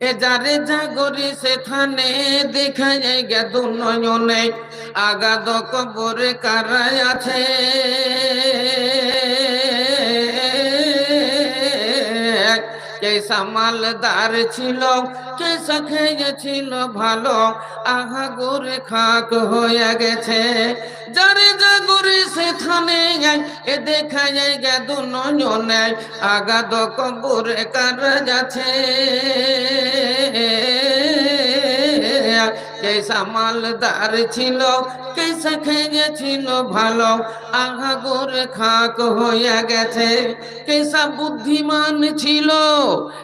এ যারে জাগরি সেখানে দেখায় দেখা যায় গে দু নয়নে আগাদ কবরে কারায় আছে। কেসা মালদার ছিল কেসা খেয়েছিল ভালো, আহা গোরে খাক হয়ে গেছে। যারে জাগরে সে থানে এ দেখা যায় গে দু নয়নে আগাদ কবরে কার যাচ্ছে। কেসা মালদার ছিল কেসা খেয়েছিল ভালো? গোরে খাক হয়ে গেছে কেসা বুদ্ধিমান ছিল?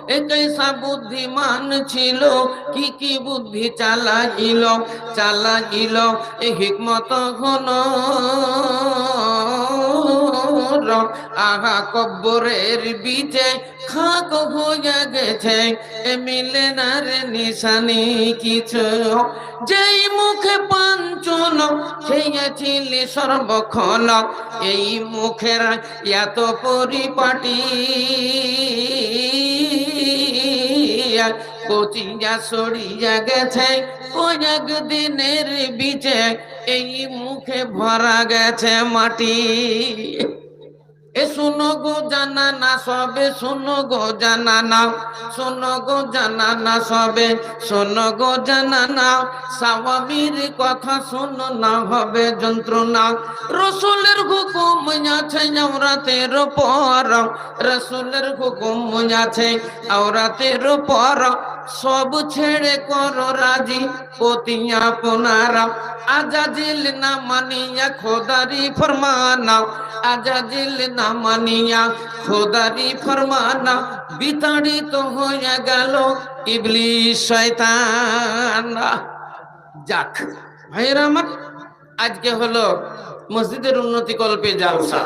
এ কেসা বুদ্ধিমান ছিল, কি কি বুদ্ধি চালাইল? চালাইল, এ হিকমত ঘন আহা কব্বরের বিচে খাক হয়ে গেছে। এ মিলে না রে নিশানি কিছু যেই মুখে পাঞ্চল সেই ছিলি সর্বক্ষণ এই মুখের এত পরিপাটি। কচিয়া সরিয়া গেছে কয়েক দিনের বিচে এই মুখে ভরা গেছে মাটি। এ শোনো গো জানা না সবে, শোনো গো জানা না শোনো গো জানা না সবে, শোনো গো জানা না স্বামীর কথা শোনো না হবে যন্ত্রণা। রসুলের হুকুম আছে আওরাতের পর, রসুলের হুকুম আছে আওরাতের পর। সব ছেড়ে করো রাজি পতি আপনারা। আজাজিল না মানিয়া খোদারি ফরমানা, আজাজিল না মানিয়া খোদারি ফরমানা, বিতাড়িত হয়ে গেল ইবলি শয়তান। যাক, ভাইয়েরা আমার, আজকে হলো মসজিদের উন্নতি কল্পে জালসা।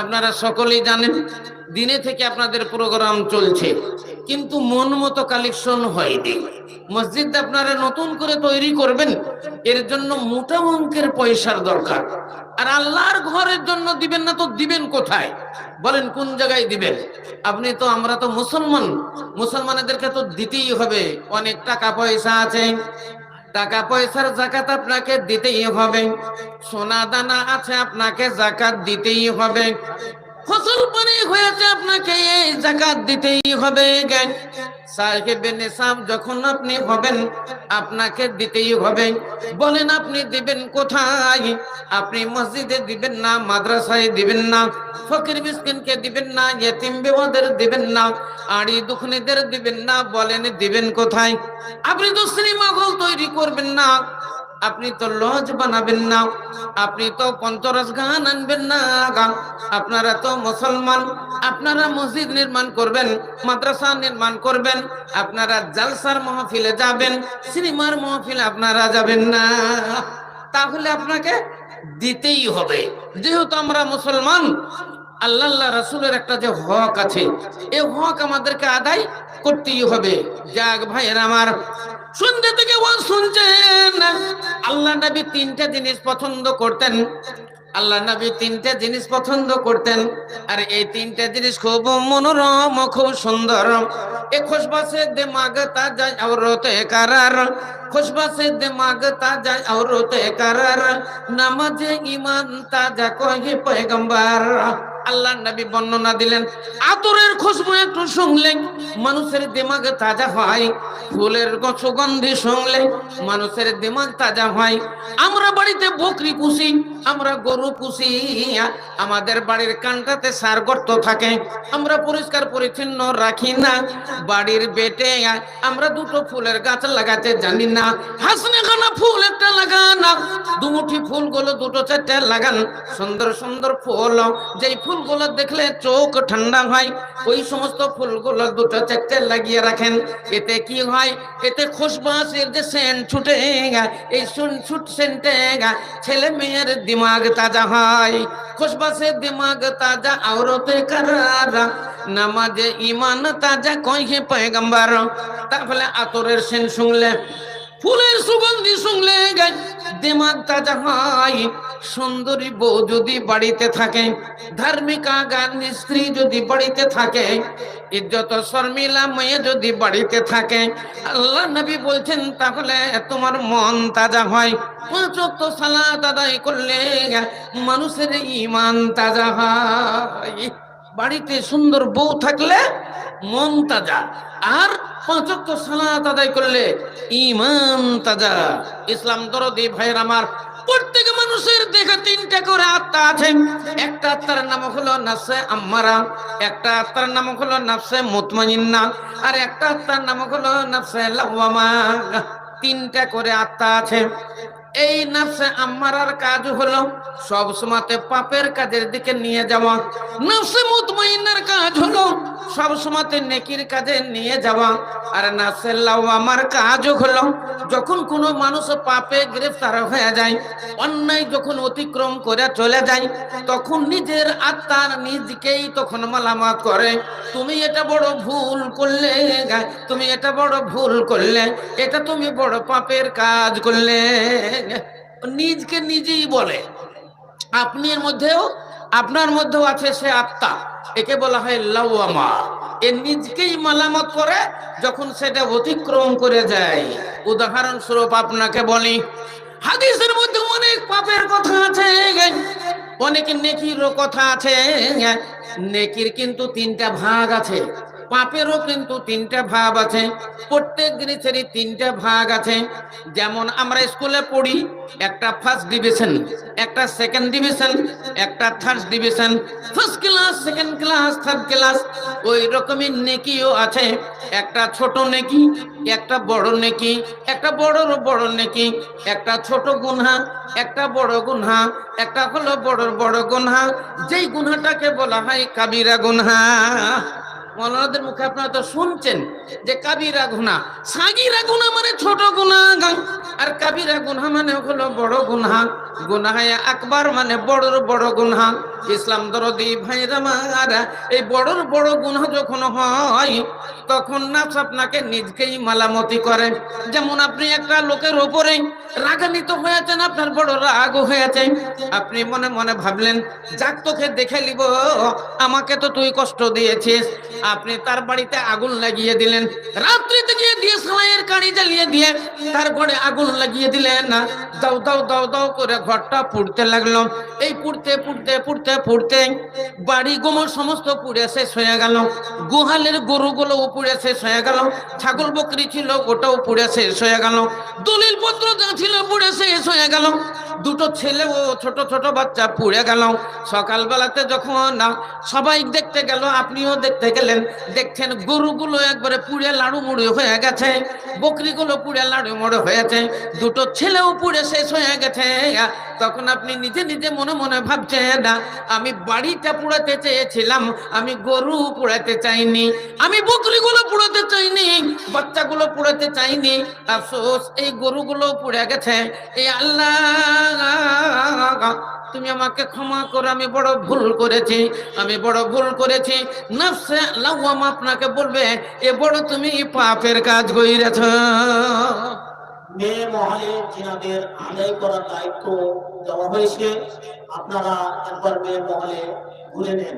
আপনারা সকলেই জানেন, দিনে থেকে আপনাদের প্রোগ্রাম চলছে। কিন্তু মন মতো কালেকশন হয়নি। মসজিদ আপনারা নতুন করে তৈরি করবেন, এর জন্য মোটা অঙ্কের পয়সার দরকার। আর আল্লাহর ঘরের জন্য দিবেন না তো দিবেন কোথায়? বলেন, কোন জায়গায় দিবেন? আপনি তো, আমরা তো মুসলমান। মুসলমানদেরকে তো দিতেই হবে। অনেক টাকা পয়সা আছে। টাকা পয়সার জাকাত আপনাকে দিতেই হবে। সোনা দানা আছে, আপনাকে জাকাত দিতেই হবে। ফসল পানি হয়েছে আপনাকে, এই জাকাত দিতেই হবে জ্ঞান। যখন আপনি হবেন, আপনাকে দিতেই হবে। বলেন, আপনি দিবেন কোথায়? আপনি মসজিদে দিবেন না, মাদ্রাসায় দিবেন না, ফকির মিসকিনকে দিবেন না, ইয়েতিম বিবাদের দিবেন না, আড়ি দুখনিদের দিবেন না, বলেন, দিবেন কোথায়? আপনি তো হল তৈরি করবেন না। আপনি তো লজ বানাবেন না, আপনি তো পঞ্চরস গান আনবেন না আপনারা তো মুসলমান, আপনারা মসজিদ নির্মাণ করবেন, মাদ্রাসা নির্মাণ করবেন, আপনারা জালসার মহফিলে যাবেন, সিনেমার মহফিলে আপনারা যাবেন না। তাহলে আপনাকে দিতেই হবে। যেহেতু আমরা মুসলমান, আল্লাহ রাসুলের একটা যে হক আছে এই হক আমাদেরকে আদায় করতেই হবে। যাক ভাইয়ের আমার শুনতে থেকে ওয়াজ শুনছেন। আল্লাহ নবী তিনটা জিনিস পছন্দ করতেন। আল্লাহ নবী তিনটা জিনিস পছন্দ করতেন। আর এই তিনটা জিনিস খুব মনোরম, খুব সুন্দর। এ খুশবা সে দিমাগ তাজা ঔরতে কারার। খুশবা সে দিমাগ তাজা ঔরতে কারার। নামাজে ইমান তাজা কহে পয়গম্বর। আল্লাহ নবী বর্ণনা দিলেন, আতরের খুশবু একটু শুনলে মানুষের দিমাগ তাজা হয়, ফুলের সুগন্ধি শুনলে মানুষের দিমাগ তাজা হয়। আমরা বাড়িতে বকরি পুষি, আমরা গরু পুষি, আমাদের বাড়ির কানটাতে সার গর্ত থাকে, আমরা পরিষ্কার পরিচ্ছন্ন রাখি না, বাড়ির বেটে আমরা দুটো ফুলের গাছ লাগাতে জানি না হাসনে খানা ফুল একটা লাগান, দুমুঠি ফুলগুলো দুটো চারটে লাগান, সুন্দর সুন্দর ফুল, যেই ফুলগুলো দেখলে চোখ ঠান্ডা হয়। ওই সমস্ত ফুলগুলো দুটো চারটে লাগিয়ে রাখেন। এতে কি হয়? এতে খুশবাসের যে সেন্ট ছুটে এই সুন ছুট সেন্টে ছেলে মেয়ের দিমাগ তাজা হয়। খুশবাসের দিমাগ তাজা, আওরতে কারারা, নামাজে ইমান তাজা কহে পয়গম্বর? তাহলে আতরের সেন শুনলে, ফুলের সুগন্ধি শুনলে দিমাগ তাজা হয়। সুন্দরী বউ যদি বাড়িতে থাকে, ধার্মিক গান স্ত্রী যদি বাড়িতে থাকে, ইজ্জত শর্মিলা মেয়ে যদি বাড়িতে থাকে, আল্লাহ নবী বলছেন, তাহলে তোমার মন তাজা হয়। পাঁচ ওয়াক্ত সালাত করলে মানুষের ইমান তাজা হয়। বাড়িতে সুন্দর বউ থাকলে মন তাজা, আর পাঁচ ওয়াক্ত সালাত আদায় করলে ইমান তাজা। ইসলাম দরদি ভাইয়ের আমার প্রত্যেক মানুষের দেখে তিনটা করে আত্মা আছে। একটা আত্মার নাম হলো নাফসে আম্মারা, একটা আত্মার নাম হলো নাফসে মুতমাইন্না, আর একটা আত্মার নাম হলো নাফসে লাওয়ামা। তিনটা করে আত্মা আছে। এই নাফসে আম্মারার কাজ হলো সব সময়তে পাপের কাজের দিকে নিয়ে যাওয়া। নাফসে মুতমাইন্নার কাজ হলো সব সময়তে নেকির কাজে নিয়ে যাওয়া। আর নাফসে লাওয়ামার কাজ হলো যখন কোনো মানুষ পাপে গ্রেফতার হয়ে যায়, অন্যায় যখন অতিক্রম করে চলে যায়, তখন নিজের আত্মার নিজকেই তখন মালামাত করে। তুমি এটা বড় ভুল করলে তুমি এটা বড় ভুল করলে, এটা তুমি বড় পাপের কাজ করলে নিজকে নিজেই বলে। আপনির মধ্যেও, আপনার মধ্যেও আছে সে আত্মা। একে বলা হয় লাউয়ামা। এ নিজকেই মালামত করে যখন সেটা অতিক্রম করে যায়। উদাহরণস্বরূপ আপনাকে বলি, হাদিসের মধ্যে অনেক পাপের কথা আছে। অনেক নেকিরও কথা আছে। নেকির কিন্তু তিনটা ভাগ আছে। পাপেরও কিন্তু তিনটা ভাব আছে। প্রত্যেক জিনিসেরই তিনটা ভাগ আছে। যেমন আমরা স্কুলে পড়ি, একটা ফার্স্ট ডিভিশন একটা সেকেন্ড ডিভিশন একটা third division first class second class third class ওই রকমই নেকিও আছে। একটা ছোট নেকি, একটা বড় নেকি, একটা বড়র বড় নেকি, একটা ছোট গুনহা, একটা বড় গুনহা, একটা হলো বড় বড় গুনহা। যেই গুনহাটাকে বলা হয় কাবিরা গুনহা। মৌলানাদের মুখে আপনারা তো শুনছেন যে কাবিরা গুনা সাগিরা গুনা মানে ছোট গুনা আর কাবিরা গুনা মানে হলো বড় গুনা গুনাহায় আকবার মানে বড়র বড় গুনা ইসলাম দরদি ভাইরা মারা, এই বড়র বড় গুনা যখন হয়, তখন নাফস আপনাকে নিজকেই মালামতি করে। যেমন আপনি একটা লোকের ওপরে রাগান্বিত হয়েছেন, আপনার বড় রাগ হয়েছে। আপনি মনে মনে ভাবলেন, যাক তোকে দেখে নিব, আমাকে তো তুই কষ্ট দিয়েছিস। আপনি তার বাড়িতে আগুন লাগিয়ে দিলেন। রাত্রিতে গিয়ে দিয়ে সালাইয়ের কাড়ি জ্বালিয়ে দিয়ে তারপরে আগুন লাগিয়ে দিলেন। না দাও দাও দাও দাও করে ঘরটা পুড়তে লাগল। এই পুড়তে পুড়তে পুড়তে পুড়তে বাড়ি গোমর সমস্ত পুড়ে শেষ হয়ে গেল। গোহালের গরুগুলো পুড়ে শেষ হয়ে গেল। ছাগল বকরি ছিল ওটাও পুড়ে শেষ হয়ে গেল। দলিল পত্র যা ছিল পুড়ে শেষ হয়ে গেল। দুটো ছেলে ও ছোট ছোট বাচ্চা পুড়ে গেল। সকালবেলাতে যখন না সবাই দেখতে গেল, আপনিও দেখতে গেলেন, দেখছেন গরুগুলো একবারে পুড়ে লাড়ু মুড়ি হয়ে গেছে। বকরিগুলো পুড়ে লাড়ু মুড়ো হয়েছে। দুটো ছেলেও পুড়ে শেষ হয়ে গেছে। তখন আপনি নিজে নিজে মনে মনে ভাবছেন, আমি বাড়িটা পুড়াতে চেয়েছিলাম, আমি গরু পুড়াতে চাইনি, আমি বকরিগুলো পুড়াতে চাইনি, বাচ্চাগুলো পুড়াতে চাইনি। আফসোস, এই গরুগুলো পুড়ে গেছে। এই আল্লাহ, তুমি আমাকে ক্ষমা করো, আমি বড় ভুল করেছি, আমি বড় ভুল করেছি। নফসে লাওয়াম আপনাকে বলবে, এ বড় তুমি পাপের কাজ কইরেছ। মেয়ে মহলে জিনাদের আদায় করার দায়িত্ব দেওয়া হয়েছে, আপনারা একবার মেয়ে মহলে ঘুরে নেন।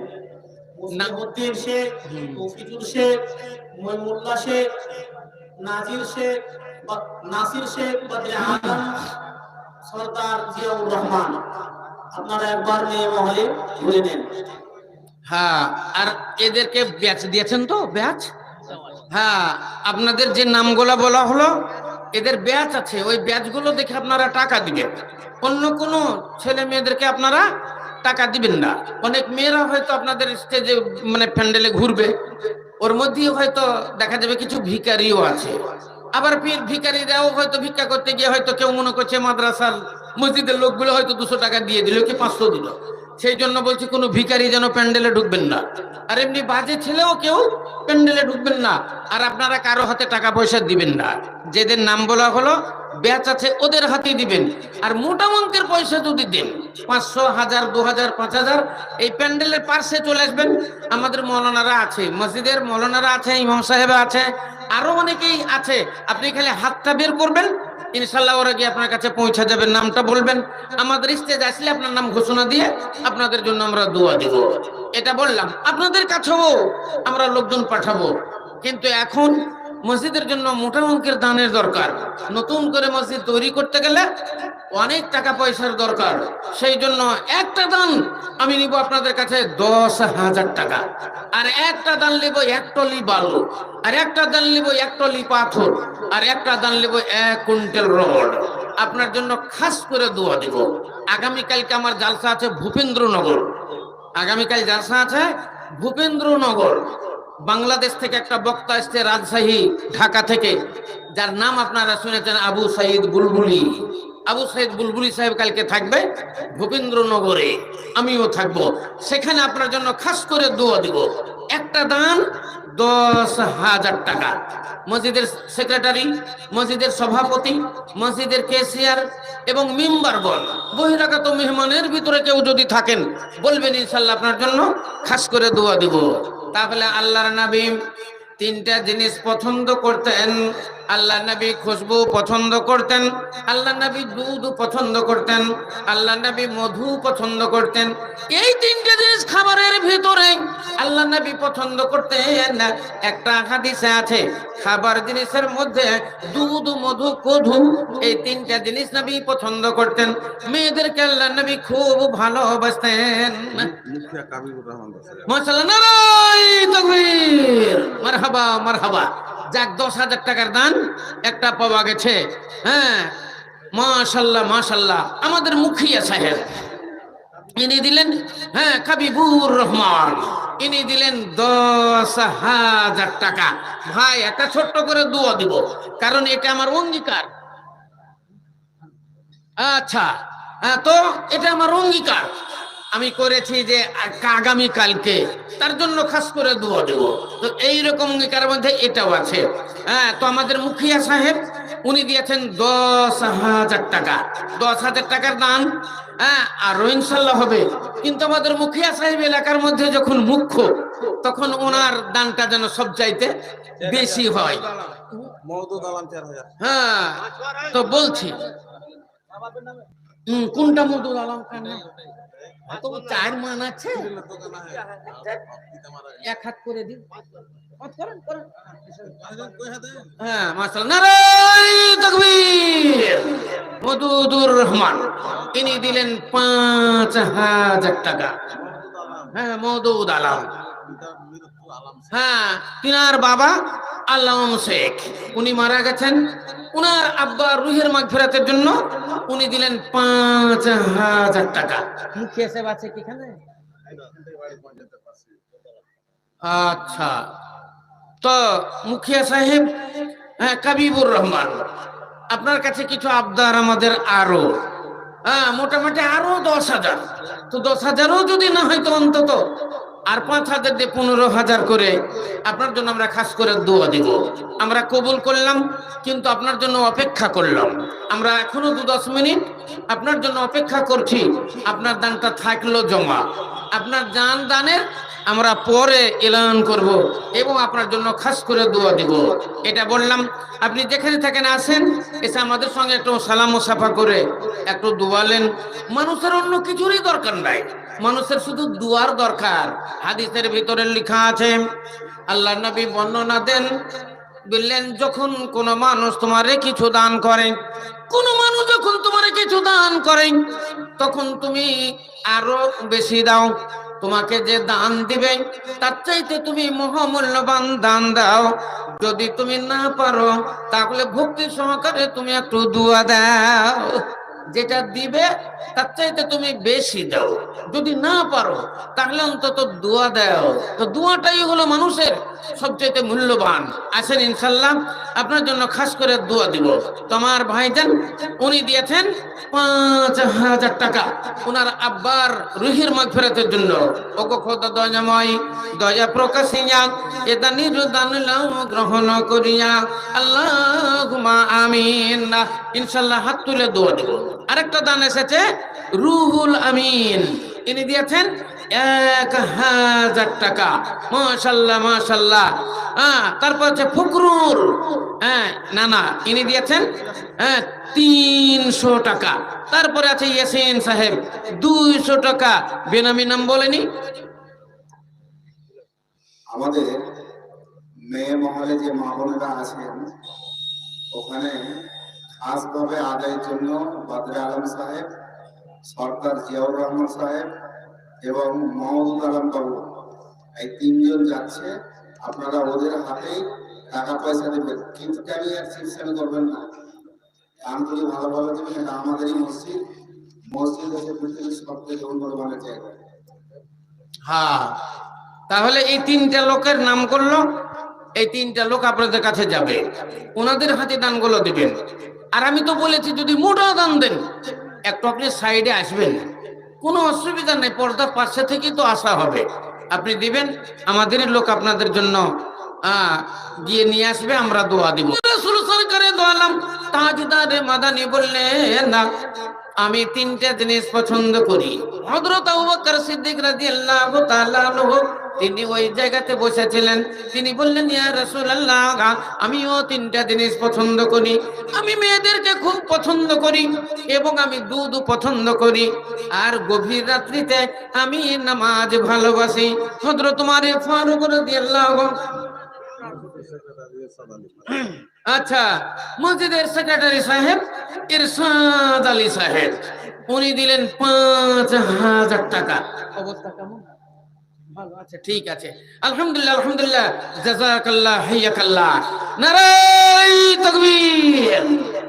মুসলিমউদ্দিন শেখ, তৌফিকুল শেখ, মইমুল্লাহ শেখ, নাজির শেখ নাসির শেখ বদরে আলম সরদার জিয়াউর রহমান, আপনারা একবার মেয়ে মহলে ঘুরে নেন। হ্যাঁ আর এদেরকে ব্যাচ দিয়েছেন তো, ব্যাচ? হ্যাঁ আপনাদের যে নামগুলো বলা হলো এদের ব্যাচ আছে, ওই ব্যাচগুলো দেখে আপনারা টাকা দিবেন। অন্য কোনো ছেলে মেয়েদেরকে আপনারা টাকা দিবেন না। অনেক মেয়েরা হয়তো আপনাদের স্টেজে মানে প্যান্ডেলে ঘুরবে। ওর মধ্যেই হয়তো দেখা যাবে কিছু ভিকারিও আছে। আবার ভিকারিরাও হয়তো ভিক্ষা করতে গিয়ে হয়তো কেউ মনে করছে মাদ্রাসার মসজিদের লোকগুলো হয়তো দুশো টাকা দিয়ে দিল কি পাঁচশো দিল। সেই জন্য বলছি, কোনো ভিখারি যেন প্যান্ডেলে ঢুকবেন না। আর এমনি বাজে ছেলেও কেউ প্যান্ডেলে ঢুকবেন না। আর আপনারা কারও হাতে টাকা পয়সা দিবেন না। যেদের নাম বলা হলো, ব্যাচ আছে, ওদের হাতে দিবেন। আর মোটা অঙ্কের পয়সা যদি দেন, পাঁচশো হাজার, দু হাজার, পাঁচ হাজার, এই প্যান্ডেলের পার্শ্বে চলে আসবেন। আমাদের মৌলানারা আছে, মসজিদের মৌলানারা আছে, ইমাম সাহেব আছে, আরও অনেকেই আছে। আপনি খালি হাতটা বের করবেন ইনশাল্লাহ ওরা গিয়ে আপনার কাছে পৌঁছে যাবে। নামটা বলবেন। আমাদের স্টেজ আসলে আপনার নাম ঘোষণা দিয়ে আপনাদের জন্য আমরা দোয়া দিব। এটা বললাম, আপনাদের কাছেও আমরা লোকজন পাঠাবো। কিন্তু এখন মসজিদের জন্য মোটা অঙ্কের দানের দরকার। নতুন করে মসজিদ তৈরি করতে গেলে অনেক টাকা পয়সার দরকার। সেই জন্য একটা দান আমি নিব আপনাদের কাছে দশ হাজার টাকা। আর একটা দান নিব এক টলি বালু। আর একটা দান নিব এক টলি পাথর। আর একটা দান নিব এক কুইন্টাল রড। আপনার জন্য খাস করে দোয়া দিব। আগামীকালকে আমার জালসা আছে ভূপেন্দ্রনগর। আগামীকাল জালসা আছে ভূপেন্দ্রনগর। বাংলাদেশ থেকে একটা বক্তা এসছে রাজশাহী, ঢাকা থেকে, যার নাম আপনারা শুনেছেন আবু সাইদ বুলবুলি। আবু সাইদ বুলবুলি সাহেব কালকে থাকবে ভূপেন্দ্রনগরে আমিও থাকব। সেখানে আপনার জন্য খাস করে দোয়া দিব। একটা দান দশ হাজার টাকা। মসজিদের সেক্রেটারি, মসজিদের সভাপতি, মসজিদের কেসিয়ার এবং মেম্বারগণ বহিরাগত মেহমানের ভিতরে কেউ যদি থাকেন, বলবেন ইনশাল্লাহ আপনার জন্য খাস করে দোয়া দিব। তাহলে আল্লাহর নবী তিনটা জিনিস পছন্দ করতেন। আল্লাহ নবী খুশবু পছন্দ করতেন, আল্লাহ নবী দুধ পছন্দ করতেন, আল্লাহ নবী মধু পছন্দ করতেন। এই তিনটা জিনিস খাবারের ভিতরে আল্লাহ নবী পছন্দ করতেন। একটা হাদিসে আছে, খাবার জিনিসের মধ্যে দুধ, মধু, কধু, এই তিনটা জিনিস নবী পছন্দ করতেন। মেয়েদেরকে আল্লাহ নবী খুব ভালোবাসতেন। নারাই তাকবীর। মারহাবা মারহাবা। যাক, দশ হাজার টাকার দান। একটা পাওয়া গেছে। হ্যাঁ মাশাল্লাহ মাশাল্লাহ। আমাদের মুখিয়া সাহেব ইনি দিলেন হ্যাঁ কাবিবুর রহমান। ইনি দিলেন দশ হাজার টাকা। ভাই একটা ছোট্ট করে দোয়া দিব কারণ এটা আমার অঙ্গীকার। আচ্ছা হ্যাঁ, তো এটা আমার অঙ্গীকার। আমি করেছি যে আগামী কালকে। তার জন্য খাস করে দোয়া দেব। তো এই রকম অঙ্গীকারের মধ্যে এটাও আছে। হ্যাঁ তো আমাদের মুখিয়া সাহেব উনি দিয়েছেন দশ হাজার টাকা। দশ হাজার টাকার দান। হ্যাঁ আরও ইনশাল্লাহ হবে। কিন্তু আমাদের মুখিয়া সাহেব এলাকার মধ্যে যখন মুখ্য তখন ওনার দানটা যেন সব চাইতে বেশি হয়। হ্যাঁ তো বলছি। কোনটা মধুর আলম খান তো চার মান আছে? এক হাত করে দিন হ্যাঁ তাকবীর। মদুদুর রহমান। ইনি দিলেন পাঁচ হাজার টাকা। হ্যাঁ মদুদ আলম। হ্যাঁ তিনার বাবা আল্লাম শেখ উনি মারা গেছেন। উনার আব্বা রুহের মাগফিরাতের জন্য উনি দিলেন পাঁচ হাজার টাকা। মুখিয়া সাহেব আছে কি এখানে? আচ্ছা। তো মুখিয়া সাহেব হ্যাঁ কাবিবুর রহমান আপনার কাছে কিছু আবদার আমাদের আরও। হ্যাঁ মোটামুটি আরও দশ হাজার। তো দশ হাজারও যদি না হয় তো অন্তত আর পাঁচ হাজার দিয়ে পনেরো হাজার করে আপনার জন্য আমরা খাস করে দোয়া দিব। আমরা কবুল করলাম, কিন্তু আপনার জন্য অপেক্ষা করলাম। আমরা এখনও দু দশ মিনিট আপনার জন্য অপেক্ষা করছি। আপনার দানটা থাকল জমা। আপনার জান দানের আমরা পরে এলান করব এবং আপনার জন্য খাস করে দোয়া দিব। এটা বললাম, আপনি যেখানে থাকেন আসেন, এসে আমাদের সঙ্গে একটু সালাম সাফা করে একটু দোয়ালেন মানুষের অন্য কিছুরই দরকার নাই। মানুষের শুধু দুয়ার দরকার। হাদিসের ভিতরে লেখা আছে আল্লাহ নবী বর্ণনা দেন, বললেন, যখন কোন মানুষ তোমারে কিছু দান করে, কোন মানুষ যখন তোমারে কিছু দান করে, তখন তুমি আরও বেশি দাও। তোমাকে যে দান দিবে, তার চাইতে তুমি মহামূল্যবান দান দাও। যদি তুমি না পারো, তাহলে ভক্তি সহকারে তুমি একটু দুয়া দাও। যেটা দিবে, তার চাইতে তুমি বেশি দাও। যদি না পারো, তাহলে অন্তত দোয়া দাও। তো দোয়াটাই হলো মানুষের সবচাইতে মূল্যবান। আসেন ইনশাল্লাহ, আপনার জন্য খাস করে দোয়া দিব। তোমার ভাইজান, উনি দিয়েছেন পাঁচ হাজার টাকা। ওনার আব্বার রুহির মাগফিরাতের জন্য। ওগো খোদা দয়া প্রকাশিয়া এটা নিরুদান গ্রহণ করিয়া। আল্লাহুম্মা আমিন। ইনশাল্লাহ হাত তুলে দোয়া দেব। আরেকটা দান এসেছে, রুহুল আমিন। ইনি দিয়েছেন, এক হাজার টাকা। মাশাল্লাহ মাশাল্লাহ। হ্যাঁ তারপর হচ্ছে ফকরুল হ্যাঁ না না, ইনি দিয়েছেন হ্যাঁ তিনশো টাকা। তারপরে আছে ইয়াসিন সাহেব, দুইশো টাকা। বেনামি নাম বলেনি? আমাদের মেয়ে মহলে যে মা বোনেরা আছেন, ওখানে খাসভাবে আদায়ের জন্য বাদরে আলম সাহেব, সরকার জিয়াউর রহমান সাহেব এবং মোহাম্মদ আলম বাবু, এই তিনজন যাচ্ছে। আপনারা ওদের হাতেই টাকা পয়সা দেবেন। কিন্তু কেন আর চিকিৎসা করবেন না? করে ভালোভাবে দেবেন এটা আমাদেরই মসজিদ। মসজিদ হচ্ছে পৃথিবীর সব থেকে উন্নতমানের জায়গা। হ্যাঁ তাহলে এই তিনটা লোকের নাম করল। এই তিনটা লোক আপনাদের কাছে যাবে। ওনাদের হাতে দানগুলো দিবেন। আর আমি তো বলেছি, যদি মোটা দান দেন একটু আপনি সাইডে আসবেন কোনো অসুবিধা নেই, পর্দার পাশে থেকেই তো আসা হবে। আপনি দিবেন আমাদের লোক আপনাদের জন্য গিয়ে নিয়ে আসবে, আমরা দোয়া দিব। সরকারে দোয়ালাম তাজদারে মাদানি বললেন না আমি তিনটা জিনিস পছন্দ করি। তিনি ওই জায়গাতে বসেছিলেন। তিনি বললেন, ইয়া আমিও তিনটা জিনিস পছন্দ করি। আমি মেয়েদেরকে খুব পছন্দ করি এবং আমি দুধ পছন্দ করি। আর গভীর রাত্রিতে আমি নামাজ ভালোবাসি। হযরত তোমার ফারুক রাদিয়াল্লাহু আচ্ছা মসজিদের সেক্রেটারি সাহেব ইরশাদ আলী সাহেব উনি দিলেন পাঁচ হাজার টাকা অবস্থা কেমন ভালো আছে ঠিক আছে। আলহামদুলিল্লাহ আলহামদুলিল্লাহ জাজাকাল্লাহ হাইয়াকাল্লাহ। নারাই তাকবীর।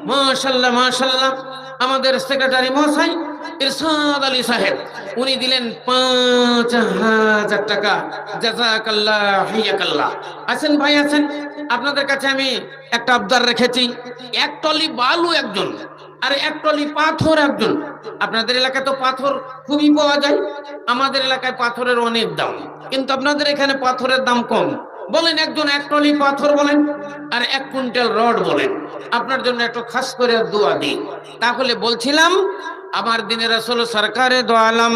মাশাআল্লাহ মাশাআল্লাহ আমাদের সেক্রেটারি মহাশয় ইরশাদ আলী সাহেব। উনি দিলেন পাঁচ হাজার টাকা। জাজাকাল্লাহ হাইয়াকাল্লাহ। আছেন ভাই, আছেন। আপনাদের কাছে আমি একটা আবদার রেখেছি। এক টলি বালু একজন আর এক টলি পাথর একজন। আপনাদের এলাকায় তো পাথর খুবই পাওয়া যায়। আমাদের এলাকায় পাথরের অনেক দাম। কিন্তু আপনাদের এখানে পাথরের দাম কম। বলেন, একজন এক টলি পাথর বলেন আর এক কুইন্টাল রড বলেন। আপনার জন্য একটু খাস করে দোয়া দিই। তাহলে বলছিলাম, আমার দিনের আসলে সরকারে দোয়ালাম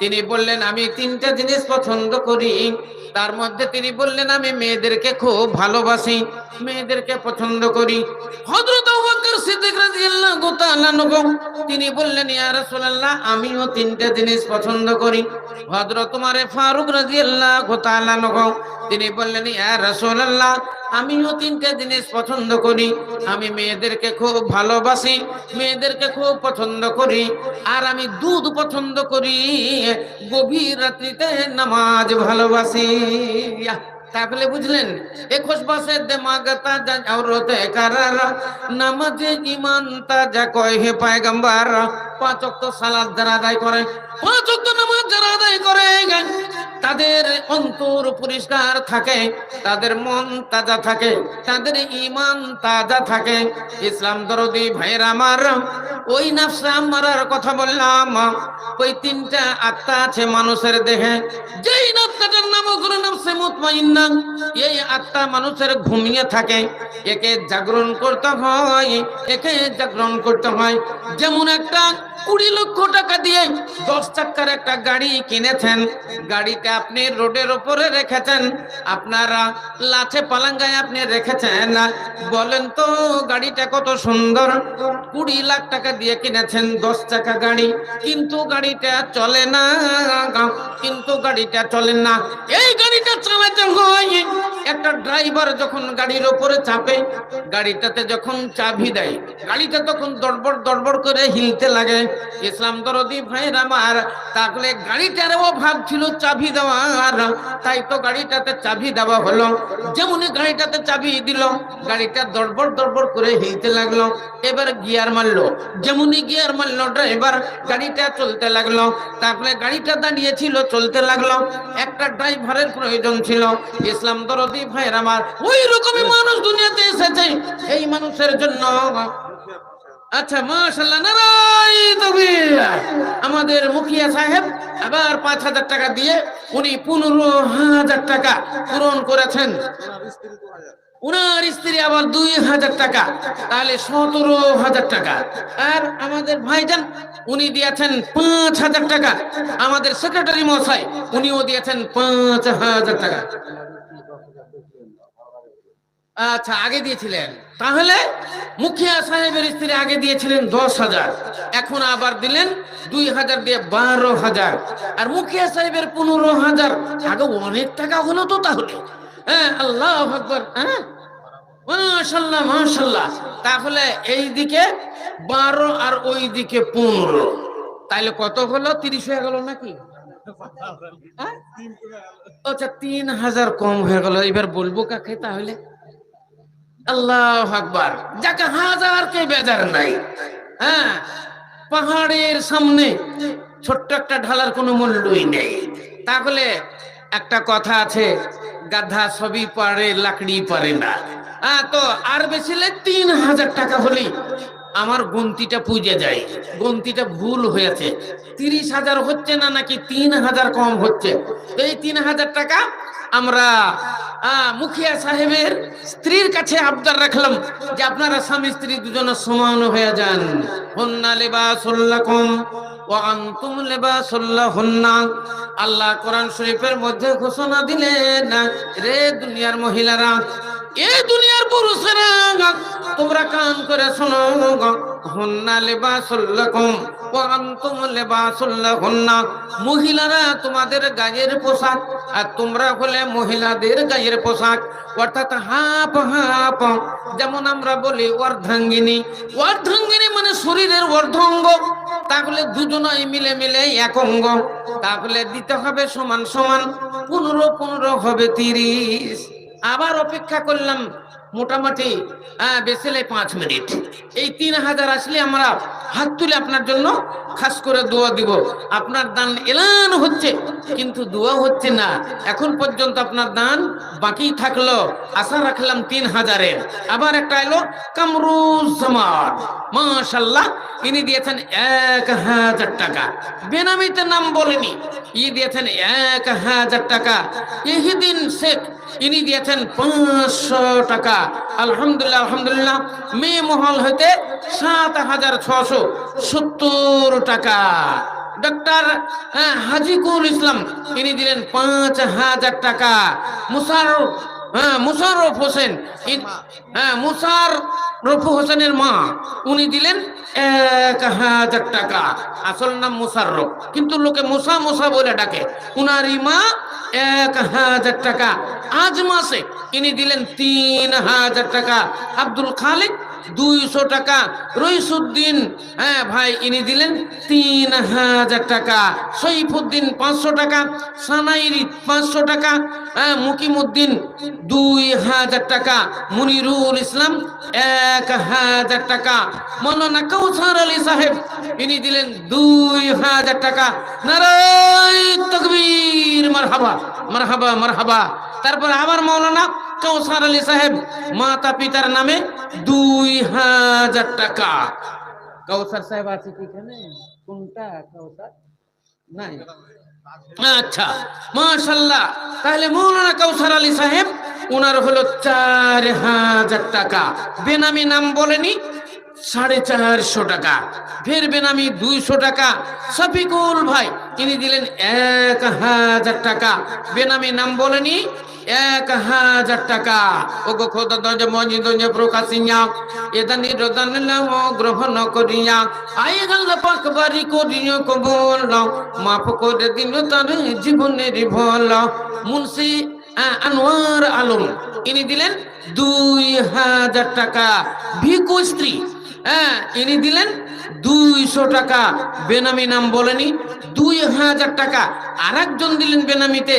তিনি বললেন, আমি তিনটা জিনিস পছন্দ করি। তার মধ্যে তিনি বললেন, আমি মেয়েদেরকে খুব ভালোবাসি, মেয়েদেরকে পছন্দ করি। তিনি বললেন আমিও তিনটা জিনিস পছন্দ করি। হযরত ওমর ফারুক রাদিয়াল্লাহু তাআলা আনহু তিনি বললেন, ইয়া রাসূলুল্লাহ, আমিও তিনটে জিনিস পছন্দ করি। আমি মেয়েদেরকে খুব ভালোবাসি, মেয়েদেরকে খুব পছন্দ করি, আর আমি দুধ পছন্দ করি। গভীর রাত্রিতে নামাজ ভালোবাসি। তাহলে বুঝলেন, একুশ বছর দেমাগ তাজা আওরতে কারার, নামাজে ইমান তাজা কয় হে পায়গাম্বার। পাঁচ ওয়াক্ত সালাত যারা আদায় করে, পাঁচ ওয়াক্ত নামাজ যারা আদায় করে, তাদের অন্তর পরিষ্কার থাকে, তাদের মন তাজা থাকে, তাদের ইমান তাজা থাকে। ইসলাম দরদি ভাইয়ের আমার, ওই নাফসা মারার কথা বললাম, ওই তিনটা আত্মা আছে মানুষের দেহে, যেই আত্মাটার নাম হলো নাফসে মুতমাইন্না, এই আত্মা মানুষের ঘুমিয়ে থাকে, একে জাগরণ করতে হয়, একে জাগরণ করতে হয়। যেমন একটা কুড়ি লক্ষ টাকা দিয়ে দশ চাকার একটা গাড়ি কিনেছেন। গাড়িটা আপনি রোডের ওপরে রেখেছেন। আপনারা লাঠে পালাঙ্গায় আপনি রেখেছেন। বলেন তো, গাড়িটা কত সুন্দর? কুড়ি লাখ টাকা দিয়ে কিনেছেন দশ চাকা গাড়ি। কিন্তু গাড়িটা চলে না, কিন্তু গাড়িটা চলে না। এই গাড়িটা একটা ড্রাইভার যখন গাড়ির ওপরে চাপে, গাড়িটাতে যখন চাবি দেয়, গাড়িটা তখন দড়বড় দড়বড় করে হিলতে লাগে। ইসলাম দরদি ভাইয়ের আমার তাহলে গাড়িটারও ভাগ ছিল চাবি দেওয়ার। তাই তো গাড়িটাতে চাবি দেওয়া হলো। যেমনই গাড়িটাতে চাবি দিল, গাড়িটা দড়বড় দড়বড় করে হিলতে লাগল। এবার গিয়ার মারলো। যেমনই গিয়ার মারলো ড্রাইভার, গাড়িটা চলতে লাগল। তারপরে গাড়িটা দাঁড়িয়েছিল চলতে লাগল। একটা ড্রাইভারের প্রয়োজন ছিল। ইসলাম দরদি ভাইয়ের আমার ওই রকমই মানুষ দুনিয়াতে এসেছে এই মানুষের জন্য। আচ্ছা মাশাল্লাহ নারাই তকবীর আমাদের মুখিয়া সাহেব আবার পাঁচ হাজার টাকা দিয়ে উনি পনেরো হাজার টাকা পূরণ করেছেন। উনার স্ত্রী আবার দুই হাজার টাকা, তাহলে সতেরো হাজার টাকা। আর আমাদের ভাইজান, উনি দিয়েছেন পাঁচ হাজার টাকা। আমাদের সেক্রেটারি মশাই, উনিও দিয়েছেন পাঁচ হাজার টাকা। আচ্ছা আগে দিয়েছিলেন। তাহলে মুখিয়া সাহেবের স্ত্রী আগে দিয়েছিলেন দশ হাজার। এখন আবার দিলেন দুই হাজার দিয়ে বারো হাজার। আর মুখিয়া সাহেবের পনেরো হাজার। আগে অনেক টাকা হলো তো তাহলে। হ্যাঁ আল্লাহ হ্যাঁ? মাশাল্লাহ মাশাল্লাহ তাহলে এই দিকে বারো আর ওই দিকে পনেরো। তাইলে কত হলো? তিরিশ হয়ে গেল নাকি? হ্যাঁ? আচ্ছা তিন হাজার কম হয়ে গেল। এবার বলব কাকে তাহলে? আল্লাহ আকবার। যাকে হাজার কে বেজার নাই হ্যাঁ? পাহাড়ের সামনে ছোট্ট একটা ঢালার কোনো মূল্যই নেই। তাহলে একটা কথা আছে, গাধা সবই পারে, লাকড়ি পারে না। হ্যাঁ তো আর বেশি তিন হাজার টাকা হলেই আমার গন্তিটা পুজে যায়। গন্তিটা ভুল হয়েছে। তিরিশ হাজার হচ্ছে না নাকি তিন হাজার কম হচ্ছে? এই তিন হাজার টাকা আমরা মুখিয়া সাহেবের স্ত্রীর কাছে আবদার রাখলাম যে আপনারা স্বামী স্ত্রী দুজনে সমান হয়ে যান। হন্না লেবাসুল্লাকুম ওয়া আনতুম লেবাসুল্লাহুন্না আল্লাহ কোরআন শরীফের মধ্যে ঘোষণা দিলেন, রে দুনিয়ার মহিলারা, এ দুনিয়ার পুরুষেরা, তোমরা কান করে শোনো মহিলারা তোমাদের গায়ের পোশাক আর তোমরা হলে মহিলাদের গায়ের পোশাক। অর্থাৎ হাফ হাফ, যেমন আমরা বলি অর্ধাঙ্গিনী। অর্ধাঙ্গিনী মানে শরীরের অর্ধাঙ্গ। তাহলে দুজনাই মিলে মিলে এক অঙ্গ। তাহলে দিতে হবে সমান সমান পনেরো পনেরো হবে তিরিশ। আবার অপেক্ষা করলাম মোটামুটি বেসেলে বেসিলে পাঁচ মিনিট। এই তিন হাজার আসলে আমরা হাত তুলে আপনার জন্য খাস করে দোয়া দিব। আপনার দান এলান হচ্ছে, কিন্তু দোয়া হচ্ছে না। এখন পর্যন্ত আপনার দান বাকি থাকল। আশা রাখলাম তিন হাজারের। আবার একটা এলো কামরুজ্জামান মাশাল্লাহ ইনি দিয়েছেন এক হাজার টাকা। বেনামিতে নাম বলেনি ই দিয়েছেন এক হাজার টাকা। ইহিদিন শেখ, ইনি দিয়েছেন পাঁচশো টাকা। আলহামদুলিল্লাহ আলহামদুলিল্লাহ, মে মহল হইতে সাত হাজার ছশো। সত্তর টাকা। ডক্টর হাজিকুল ইসলাম ইনি দিলেন পাঁচ হাজার টাকা। মুসার হ্যাঁ মুশারফ হোসেন হ্যাঁ মুসার রফু হোসেনের মা, উনি দিলেন এক হাজার টাকা। আসল নাম মুসাররফ কিন্তু লোকে মুসা মুসা বলে ডাকে। উনারই মা এক হাজার টাকা। আজ মাসে ইনি দিলেন তিন হাজার টাকা। আব্দুল খালিক দুইশো টাকা। রইসুদ্দিন হ্যাঁ ভাই, ইনি দিলেন তিন হাজার টাকা। সৈফুদ্দিন পাঁচশো টাকা, সানাইরি পাঁচশো টাকা হ্যাঁ মুকিমুদ্দিন দুই হাজার টাকা, মুনিরুল ইসলাম এক হাজার টাকা, মৌলানা কৌসার আলী সাহেব, ইনি দিলেন দুই হাজার টাকা। নারায় তকবীর, মারহাবা মারহাবা মারহাবা। তারপর আবার মৌলানা কৌসার আলী সাহেব মাতা পিতার নামে দুই হাজার টাকা। কৌসার সাহেব আছে কি এখানে? কোনটা? কৌসার নাই। আচ্ছা মাশাল্লাহ। তাহলে মৌলানা কৌসার আলী সাহেব ওনার হলো চার হাজার টাকা। বেনামি নাম বলেনি সাড়ে চারশো টাকা। ফের বেনামি দুইশো টাকা। শফিকুল ভাই তিনি দিলেন এক হাজার টাকা। বেনামি নাম বলেনি এক হাজার টাকা। ও গো খোদা দঞ্জ মঞ্জি দঞ্জ প্রকাশিয়া। এদানি রদান লাম গ্রহণ করিয়া। আই গল পাক বারি করিয়া কবল মাফ করে দিল তার জীবনের ভল। মুন্সি আনোয়ার আলম, ইনি দিলেন দুই হাজার টাকা। ভিকু স্ত্রী হ্যাঁ ইনি দিলেন দুইশো টাকা। বেনামি নাম বলেনি, দুই হাজার টাকা। আর দিলেন বেনামিতে।